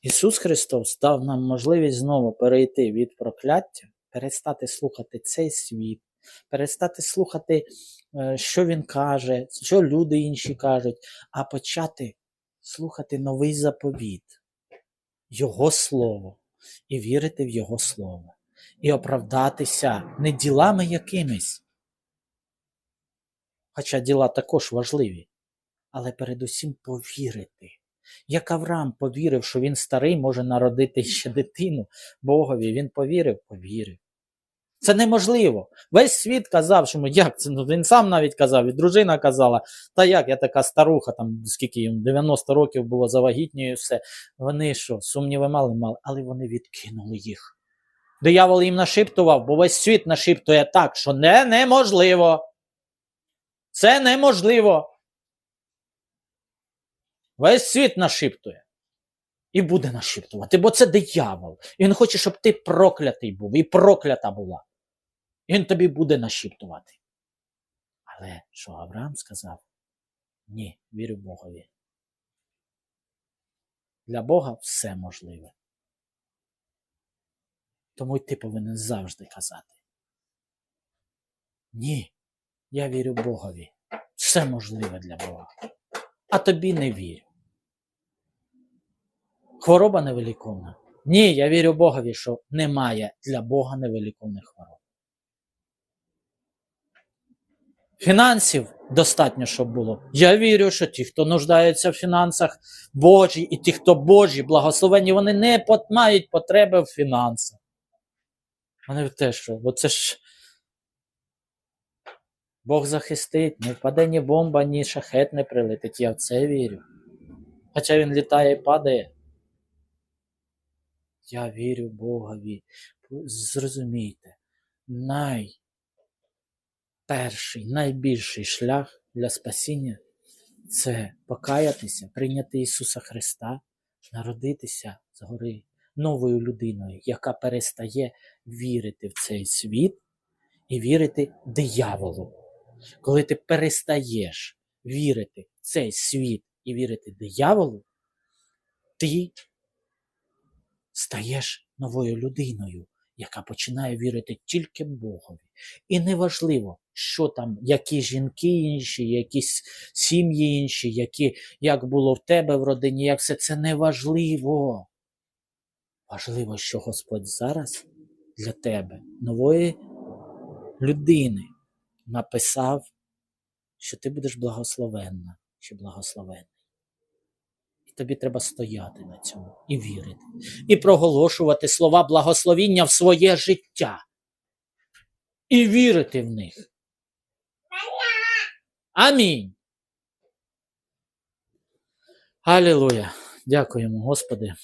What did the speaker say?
Ісус Христос дав нам можливість знову перейти від прокляття, перестати слухати цей світ, перестати слухати, е, що Він каже, що люди інші кажуть, а почати слухати новий заповіт, Його Слово, і вірити в Його Слово, і оправдатися не ділами якимись. Хоча діла також важливі, але передусім повірити. Як Авраам повірив, що він старий може народити ще дитину Богові, він повірив, повірив. Це неможливо. Весь світ казав, що ну, як це? Ну, він сам навіть казав, і дружина казала, та як я така старуха, там скільки їм 90 років було завагітнюю, все. Вони що, сумніви мали, мали, але вони відкинули їх. Диявол їм нашіптував, бо весь світ нашіптує так, що не неможливо. Це неможливо. Весь світ нашіптує. І буде нашіптувати, бо це диявол. І він хоче, щоб ти проклятий був, і проклята була. І він тобі буде нашіптувати. Але що Авраам сказав? Ні, вірю Богові. Для Бога все можливе. Тому й ти повинен завжди казати. Ні, я вірю Богові. Все можливе для Бога. А тобі не вірю. Хвороба невиліковна. Ні, я вірю Богові, що немає для Бога невиліковних хвороб. Фінансів достатньо, щоб було. Я вірю, що ті, хто нуждаються в фінансах Божі, і ті, хто Божі, благословені, вони не мають потреби в фінансах. Вони те, що, бо це ж Бог захистить, не впаде ні бомба, ні шахет не прилетить. Я в це вірю. Хоча він літає і падає. Я вірю Богові. Зрозумійте, найперший, найбільший шлях для спасіння це покаятися, прийняти Ісуса Христа, народитися згори новою людиною, яка перестає вірити в цей світ і вірити дияволу. Коли ти перестаєш вірити в цей світ і вірити дияволу, ти стаєш новою людиною, яка починає вірити тільки Богові. І неважливо, що там, які жінки інші, якісь сім'ї інші, які, як було в тебе в родині, як все це неважливо. Важливо, що Господь зараз для тебе, нової людини, написав, що ти будеш благословенна чи благословенний. Тобі треба стояти на цьому і вірити, і проголошувати слова благословіння в своє життя. І вірити в них. Амінь. Алілуя. Дякуємо, Господи.